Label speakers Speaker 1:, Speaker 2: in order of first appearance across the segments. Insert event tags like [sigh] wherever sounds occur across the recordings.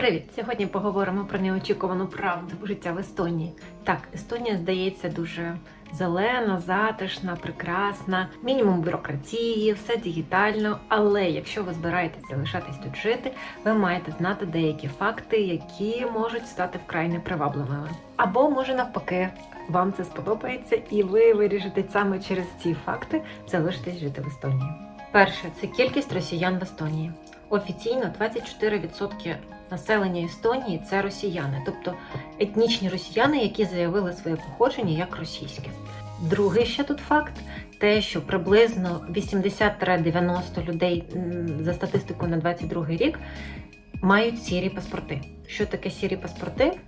Speaker 1: Привіт! Сьогодні поговоримо про неочікувану правду життя в Естонії. Так, Естонія здається дуже зелена, затишна, прекрасна, мінімум бюрократії, все дігітально. Але якщо ви збираєтесь залишатись тут жити, ви маєте знати деякі факти, які можуть стати вкрай непривабливими. Або може навпаки, вам це сподобається, і ви вирішите саме через ці факти залишитись жити в Естонії. Перше це кількість росіян в Естонії. Офіційно 24% населення Естонії це росіяни, тобто етнічні росіяни, які заявили своє походження як російське. Другий ще тут факт: те, що приблизно 80-90 людей за статистикою на 22 рік мають сірі паспорти. Що таке сірі паспорти?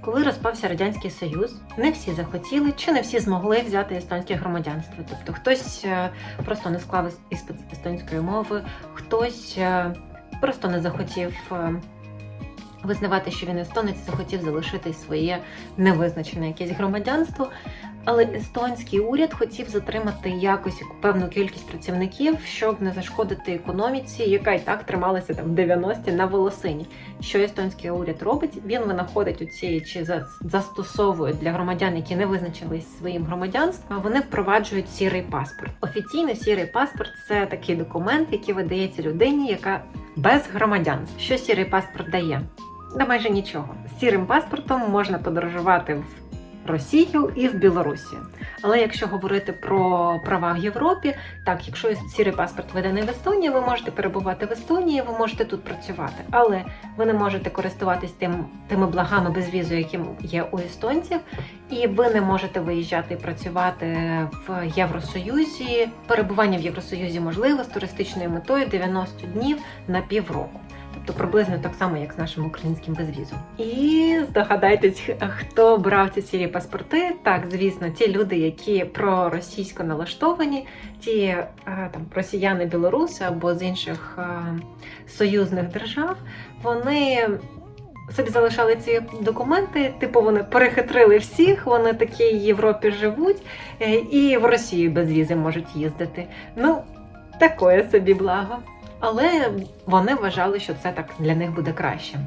Speaker 1: Коли розпався радянський союз, не всі захотіли чи не всі змогли взяти естонське громадянство. Тобто хтось е, просто не склав іспит естонської мови, хтось е, просто не захотів е, визнавати, що він естонець, захотів залишити своє невизначене якесь громадянство. Але естонський уряд хотів затримати якось певну кількість працівників, щоб не зашкодити економіці, яка і так трималася там в 90-ті на волосині. Що естонський уряд робить? Він винаходить оці чи за- застосовує для громадян, які не визначились своїм громадянством. Вони впроваджують сірий паспорт. Офіційно сірий паспорт це такий документ, який видається людині, яка без громадянства. Що сірий паспорт дає? Да майже нічого. З сірим паспортом можна подорожувати в Росію і в Білорусі. Але якщо говорити про права в Європі, так, якщо сірий паспорт виданий в Естонії, ви можете перебувати в Естонії, ви можете тут працювати, але ви не можете користуватись тим, тими благами без візу, які є у естонців, і ви не можете виїжджати і працювати в Євросоюзі. Перебування в Євросоюзі можливо з туристичною метою 90 днів на півроку. Тобто приблизно так само, як з нашим українським безвізом. І здогадайтесь, хто брав ці сірі паспорти. Так, звісно, ті люди, які проросійсько налаштовані, ті е, там росіяни, білоруси або з інших е, союзних держав, вони. Собі залишали ці документи, типу вони перехитрили всіх, вони такі в Європі живуть е, і в Росію без візи можуть їздити. Ну, такое собі благо але вони вважали, що це так для них буде краще.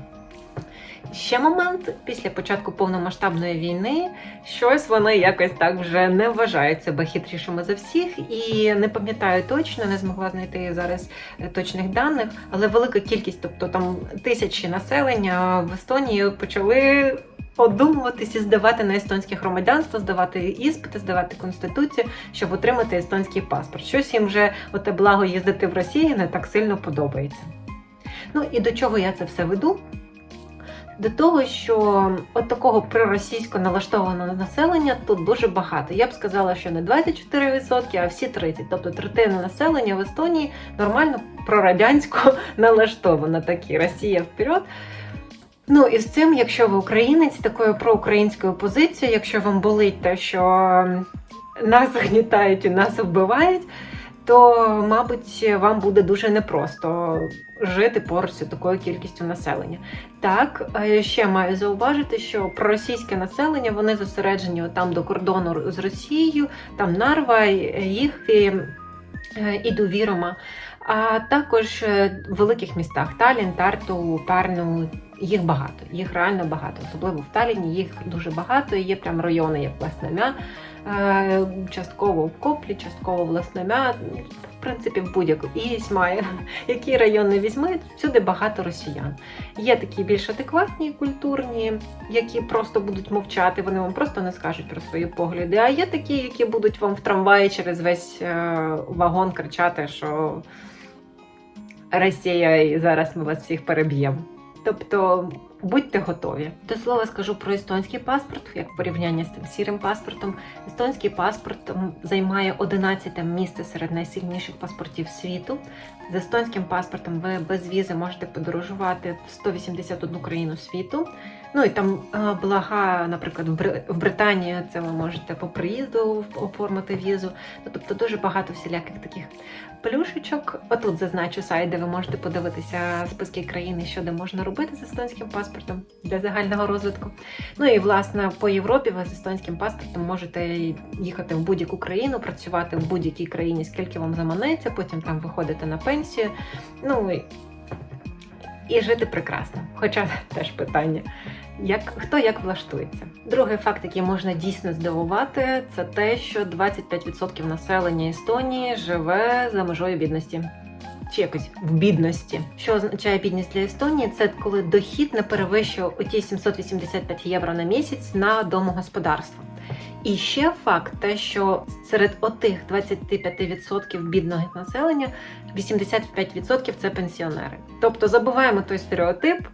Speaker 1: Ще момент після початку повномасштабної війни щось вони якось так вже не вважають себе хитрішими за всіх, і не пам'ятаю точно, не змогла знайти зараз е, точних даних, але велика кількість, тобто там тисячі населення в Естонії почали одумуватися, здавати на естонське громадянство, здавати іспити, здавати конституцію, щоб отримати естонський паспорт. Щось їм вже оте благо їздити в Росії не так сильно подобається. Ну і до чого я це все веду? До того, що от такого проросійсько налаштованого населення тут дуже багато. Я б сказала, що не 24%, а всі 30%. Тобто третина населення в Естонії нормально прорадянсько [laughs] налаштована. Такі Росія вперед. Ну і з цим, якщо ви українець, такою проукраїнською позицією, якщо вам болить те, що нас [laughs] гнітають і нас вбивають, то, мабуть, вам буде дуже непросто жити поруч з такою кількістю населення. Так, е, ще маю зауважити, що проросійське населення вони зосереджені там до кордону з Росією, там Нарва, їх і, е, Довірома. А також е, в великих містах Талін, Тарту, Парну. Їх багато, їх реально багато, особливо в Таліні їх дуже багато. Є прям райони, як Власнемя, е, частково в Коплі, частково в Власнемя, в принципі, в будь-яку і Ісмає. [laughs] Які райони візьми, всюди багато росіян. Є такі більш адекватні, культурні, які просто будуть мовчати, вони вам просто не скажуть про свої погляди. А є такі, які будуть вам в трамваї через весь е, вагон кричати, що Росія і зараз ми вас всіх переб'ємо. Тобто будьте готові. До слова скажу про естонський паспорт, як порівняння з тим сірим паспортом. Естонський паспорт займає 11 місце серед найсильніших паспортів світу. З естонським паспортом ви без візи можете подорожувати в 181 країну світу. Ну і там е, блага, наприклад, в Бри- в Британії це ви можете по приїзду оформити візу. Ну, тобто дуже багато всіляких таких плюшечок. Отут зазначу сайт, де ви можете подивитися списки країн, що де можна робити з естонським паспортом для загального розвитку. Ну і власне по Європі ви з естонським паспортом можете їхати в будь-яку країну, працювати в будь-якій країні, скільки вам заманеться, потім там виходите на пенсію. Ну і жити прекрасно. Хоча [laughs] теж питання. Як хто як влаштується? Другий факт, який можна дійсно здивувати, це те, що 25% населення Естонії живе за межою бідності. Чи якось в бідності. Що означає бідність для Естонії? Це коли дохід не перевищує оті 785 євро на місяць на домогосподарство. І ще факт, те, що серед отих 25% бідного населення 85% це пенсіонери. Тобто забуваємо той стереотип.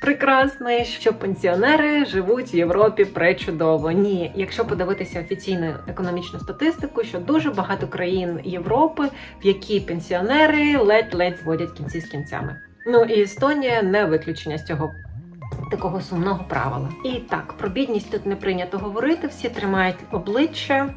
Speaker 1: Прекрасний, що пенсіонери живуть в Європі пречудово. Ні, якщо подивитися офіційну економічну статистику, що дуже багато країн Європи, в які пенсіонери ледь-ледь зводять кінці з кінцями. Ну і Естонія не виключення з цього такого сумного правила. І так, про бідність тут не прийнято говорити. Всі тримають обличчя.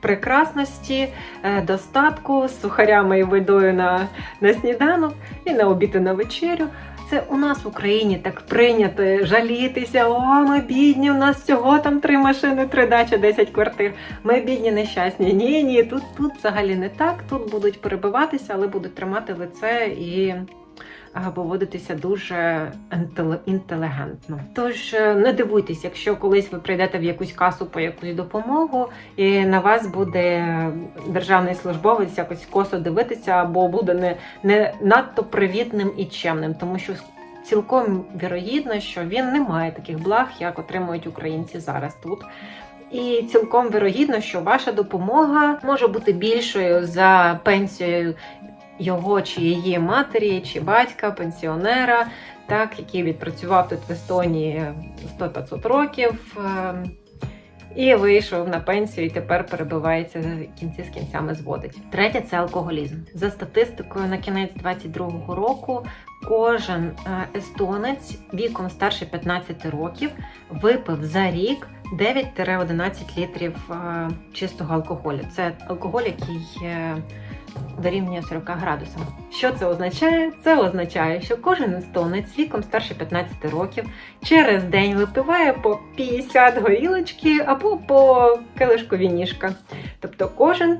Speaker 1: Прекрасності, е, достатку з сухарями і водою на, на сніданок і на обід і на вечерю. Це у нас в Україні так прийнято жалітися. О, ми бідні, у нас всього там три машини, три дачі, 10 квартир. Ми бідні, нещасні. Ні, ні, тут, тут взагалі не так. Тут будуть перебиватися, але будуть тримати лице і поводитися дуже інтелігентно. Тож е, не дивуйтесь, якщо колись ви прийдете в якусь касу по якусь допомогу, і на вас буде державний службовець якось косо дивитися, або буде не, не надто привітним і чемним, тому що цілком вірогідно, що він не має таких благ, як отримують українці зараз тут. І цілком вірогідно, що ваша допомога може бути більшою за пенсією його чи її матері, чи батька, пенсіонера, так, який відпрацював тут в Естонії 100-500 років. е, І вийшов на пенсію, і тепер перебивається кінці з кінцями зводить. Третє це алкоголізм. За статистикою на кінець 22-го року кожен е, естонець віком старше 15 років випив за рік 9-11 літрів е, чистого алкоголю. Це алкоголь, який е, дорівнює 40 градусам. Що це означає? Це означає, що кожен естонець віком старше 15 років через день випиває по 50 горілочки або по келишку вінішка. Тобто кожен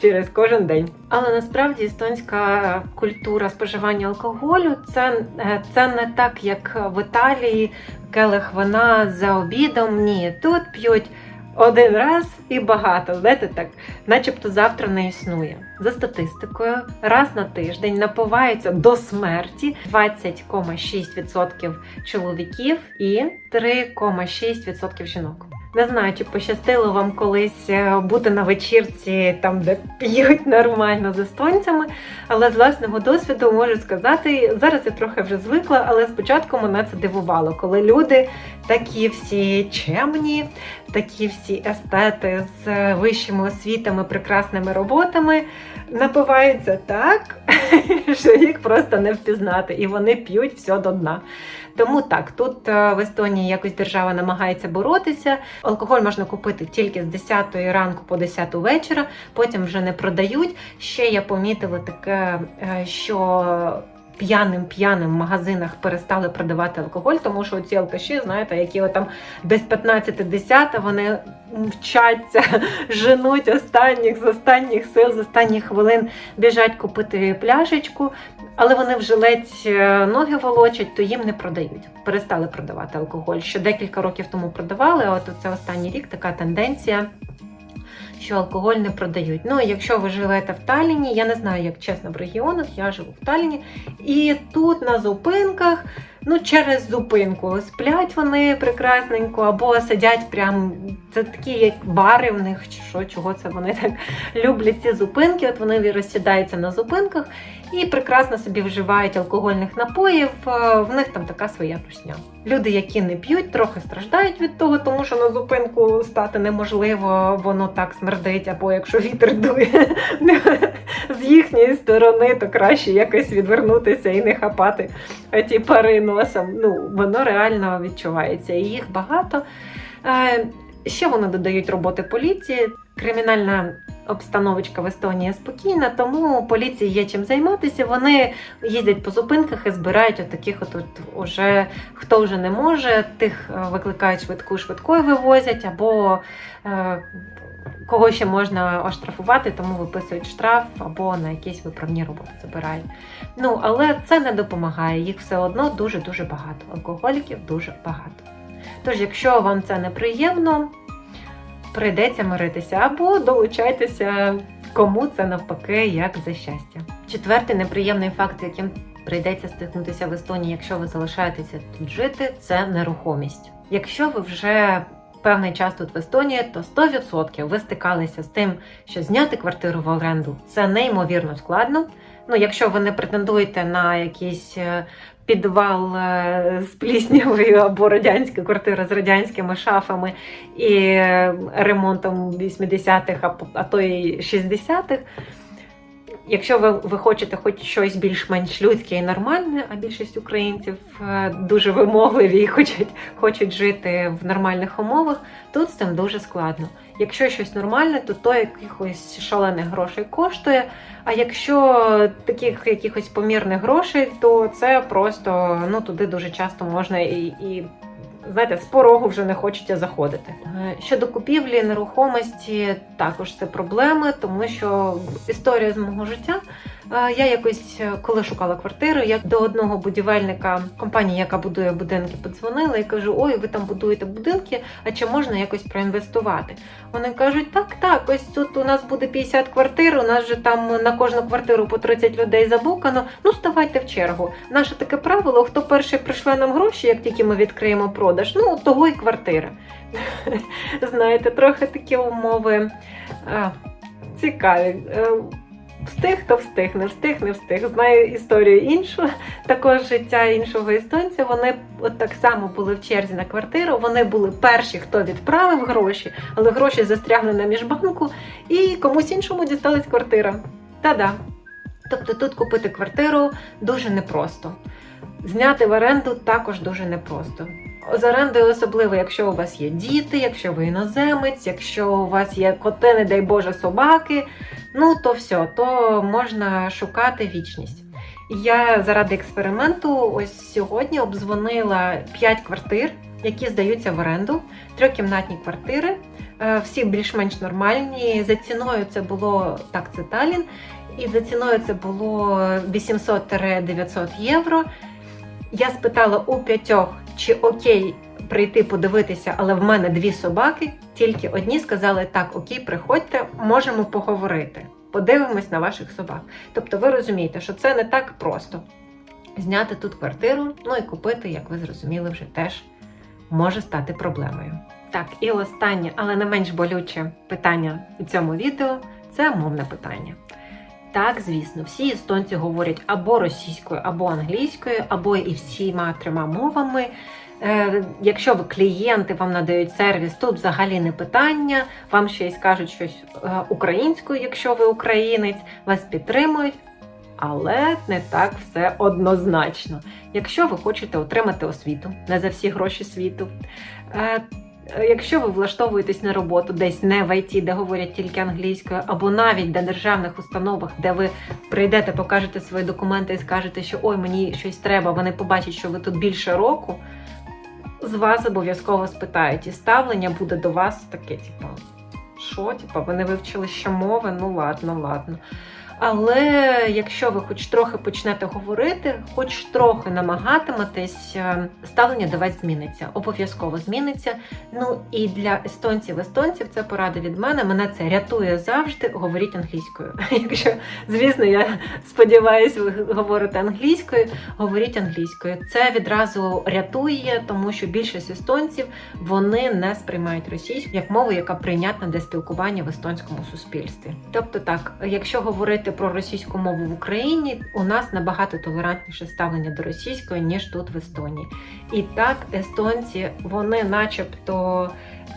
Speaker 1: через кожен день. Але насправді естонська культура споживання алкоголю це, е, це не так, як в Італії келих вина за обідом. Ні, тут п'ють. Один раз і багато, знаєте, так, начебто завтра не існує. За статистикою, раз на тиждень напиваються до смерті 20,6% чоловіків і 3,6% жінок. Не знаю, чи пощастило вам колись е, бути на вечірці, там де п'ють нормально з естонцями, але з власного досвіду можу сказати, зараз я трохи вже звикла, але спочатку мене це дивувало, коли люди такі всі чемні, такі всі естети з е, вищими освітами, прекрасними роботами напиваються так, [laughs] що їх просто не впізнати, і вони п'ють все до дна. Тому так, тут е, в Естонії якось держава намагається боротися. Алкоголь можна купити тільки з 10 ранку по 10 вечора, потім вже не продають. Ще я помітила таке, е, що. П'яним п'яним в магазинах перестали продавати алкоголь, тому що ці алкаші, знаєте, які там без 15-10, вони вчаться, [laughs] женуть останніх з останніх сил, з останніх хвилин біжать купити пляшечку, але вони вже ледь е, ноги волочать, то їм не продають. Перестали продавати алкоголь. Ще декілька років тому продавали, а от це останній рік така тенденція. Що алкоголь не продають. Ну, якщо ви живете в Талліні, я не знаю, як чесно в регіонах, я живу в Талліні, і тут на зупинках, ну через зупинку сплять вони прекрасненько, або сидять прям. Це такі як бари в них, чи що, чого це вони так [laughs] люблять ці зупинки. От вони розсідаються на зупинках і прекрасно собі вживають алкогольних напоїв. е, В них там така своя русня. Люди, які не п'ють, трохи страждають від того, тому що на зупинку стати неможливо, воно так смердить, або якщо вітер дує [laughs] з їхньої сторони, то краще якось відвернутися і не хапати ті пари носом. Ну, воно реально відчувається. І їх багато. Е, Ще вони додають роботи поліції. Кримінальна обстановочка в Естонії спокійна, тому поліції є чим займатися. Вони їздять по зупинках і збирають от таких от, от уже хто вже не може, тих е, викликають швидку, швидкою вивозять або е, кого ще можна оштрафувати, тому виписують штраф або на якісь виправні роботи забирають. Ну, але це не допомагає. Їх все одно дуже-дуже багато. Алкоголіків дуже багато. Тож, якщо вам це неприємно, прийдеться миритися або долучайтеся, кому це навпаки, як за щастя. Четвертий неприємний факт, яким прийдеться стикнутися в Естонії, якщо ви залишаєтеся тут жити, це нерухомість. Якщо ви вже певний час тут в Естонії, то 100% ви стикалися з тим, що зняти квартиру в оренду це неймовірно складно. Ну, якщо ви не претендуєте на якийсь е, підвал е, з пліснявою або радянська квартира з радянськими шафами і е, ремонтом 80-х, а, то й 60-х. Якщо ви, ви хочете хоч щось більш-менш людське і нормальне, а більшість українців е, дуже вимогливі і хочуть, хочуть жити в нормальних умовах, тут з цим дуже складно. Якщо щось нормальне, то то якихось шалених грошей коштує. А якщо таких якихось помірних грошей, то це просто ну туди дуже часто можна і, і знаєте, з порогу вже не хочеться заходити. Е, Щодо купівлі нерухомості, також це проблеми, тому що історія з мого життя. Е, Я якось, е, коли шукала квартиру, я до одного будівельника компанії, яка будує будинки, подзвонила і кажу: Ой, ви там будуєте будинки, а чи можна якось проінвестувати? Вони кажуть, так, так, ось тут у нас буде 50 квартир, у нас же там на кожну квартиру по 30 людей забукано. Ну, ставайте в чергу. Наше таке правило: хто перший прийшле нам гроші, як тільки ми відкриємо продаж, ну того і квартира. [laughs] Знаєте, трохи такі умови цікаві. Встиг, то встиг, не встиг, не встиг. Знаю історію іншу, також життя іншого естонця. Вони от так само були в черзі на квартиру. Вони були перші, хто відправив гроші, але гроші застрягли на міжбанку, і комусь іншому дісталась квартира. Та-да. Тобто тут купити квартиру дуже непросто. Зняти в оренду також дуже непросто. З орендою особливо, якщо у вас є діти, якщо ви іноземець, якщо у вас є коти, не дай Боже, собаки, ну то все, то можна шукати вічність. Я заради експерименту ось сьогодні обдзвонила 5 квартир, які здаються в оренду, трьохкімнатні квартири, е, всі більш-менш нормальні. За ціною це було так, це Талін, і за ціною це було 800-900 євро. Я спитала у п'ятьох, чи окей прийти подивитися, але в мене дві собаки. Тільки одні сказали: так, окей, приходьте, можемо поговорити. Подивимось на ваших собак. Тобто, ви розумієте, що це не так просто зняти тут квартиру, ну і купити, як ви зрозуміли, вже теж може стати проблемою. Так, і останнє, але не менш болюче питання у цьому відео це мовне питання. Так, звісно, всі естонці говорять або російською, або англійською, або і всіма трьома мовами. Е, якщо ви клієнти, вам надають сервіс, тут взагалі не питання. Вам ще й скажуть щось е, українською, якщо ви українець, вас підтримують. Але не так все однозначно. Якщо ви хочете отримати освіту не за всі гроші світу, е, Якщо ви влаштовуєтесь на роботу десь не в ІТ, де говорять тільки англійською, або навіть на державних установах, де ви прийдете, покажете свої документи і скажете, що ой, мені щось треба, вони побачать, що ви тут більше року, з вас обов'язково спитають, і ставлення буде до вас таке, типу, що, типу, ви не вивчили ще мови? Ну ладно, ладно. Але якщо ви хоч трохи почнете говорити, хоч трохи намагатиметесь, е, ставлення до вас зміниться. Обов'язково зміниться. Ну і для естонців, естонців це порада від мене. Мене це рятує завжди. Говоріть англійською. [laughs] Якщо, звісно, я сподіваюся, ви говорите англійською, говоріть англійською. Це відразу рятує, тому що більшість естонців вони не сприймають російську як мову, яка прийнятна для спілкування в естонському суспільстві. Тобто, так, якщо говорити про російську мову в Україні, у нас набагато толерантніше ставлення до російської ніж тут в Естонії. І так, естонці, вони, начебто.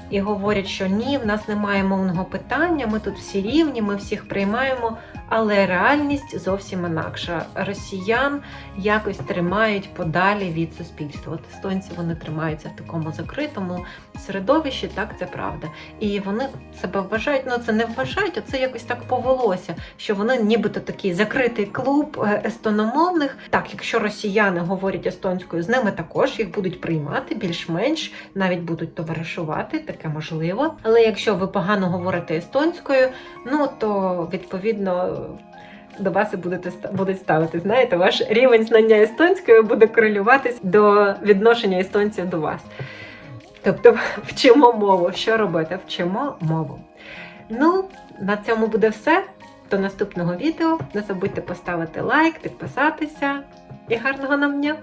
Speaker 1: І говорять, що ні, в нас немає мовного питання, ми тут всі рівні, ми всіх приймаємо. Але реальність зовсім інакша. Росіян якось тримають подалі від суспільства. От естонці вони тримаються в такому закритому середовищі, так це правда. І вони себе вважають, ну це не вважають, а це якось так повелося, що вони нібито такий закритий клуб е, естономовних. Так, якщо росіяни говорять естонською, з ними також їх будуть приймати більш-менш, навіть будуть товаришувати, таке можливо. Але якщо ви погано говорите естонською, ну то відповідно. До вас і будете будуть ставити. Знаєте, ваш рівень знання естонської буде корелюватись до відношення естонців до вас. Тобто [laughs] вчимо мову. Що робити? Вчимо мову. Ну, на цьому буде все. До наступного відео. Не забудьте поставити лайк, підписатися і гарного нам дня!